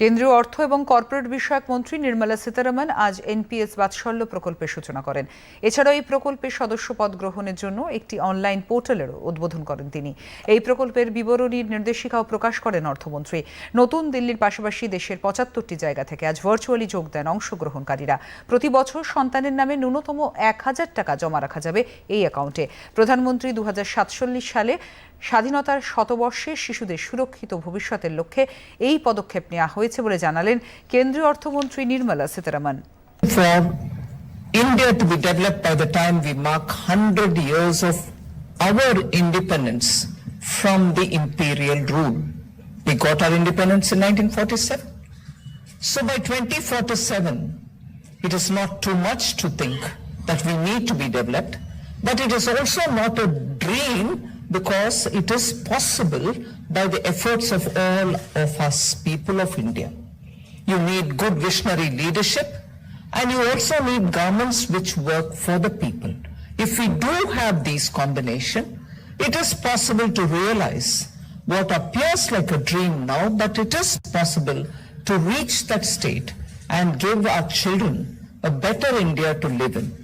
কেন্দ্রীয় অর্থ এবং কর্পোরেট বিষয়ক মন্ত্রী নির্মলা সীতারামন আজ এনপিএস বাৎসল্য প্রকল্পের সূচনা করেন। এছাড়াও এই প্রকল্পের সদস্য পদ গ্রহণের জন্য একটি অনলাইন পোর্টালেরও উদ্বোধন করেন তিনি। এই প্রকল্পের বিবরণীর নির্দেশিকাও প্রকাশ করেন অর্থমন্ত্রী। নতুন দিল্লির পাশাপাশি দেশের পঁচাত্তরটি জায়গা থেকে আজ ভার্চুয়ালি যোগ দেন অংশগ্রহণকারীরা। প্রতি বছর সন্তানের নামে ন্যূনতম এক হাজার টাকা জমা রাখা যাবে এই অ্যাকাউন্টে। প্রধানমন্ত্রী দু হাজার সাতচল্লিশ সালে স্বাধীনতার শতবর্ষে শিশুদের সুরক্ষিত ভবিষ্যতের লক্ষ্যে এই পদক্ষেপ নেওয়া হয়েছে বলে জানালেন কেন্দ্রীয় অর্থমন্ত্রী Nirmala Sitharaman India to be developed by the time we mark 100 years of our independence from the imperial rule. We got our independence in 1947. So by 2047, it is not too much to think that we need to be developed, but it is also not a dream because it is possible by the efforts of all of us, people of India. You need good visionary leadership and you also need governments which work for the people. If we do have these combination, it is possible to realize what appears like a dream now, but it is possible to reach that state and give our children a better India to live in.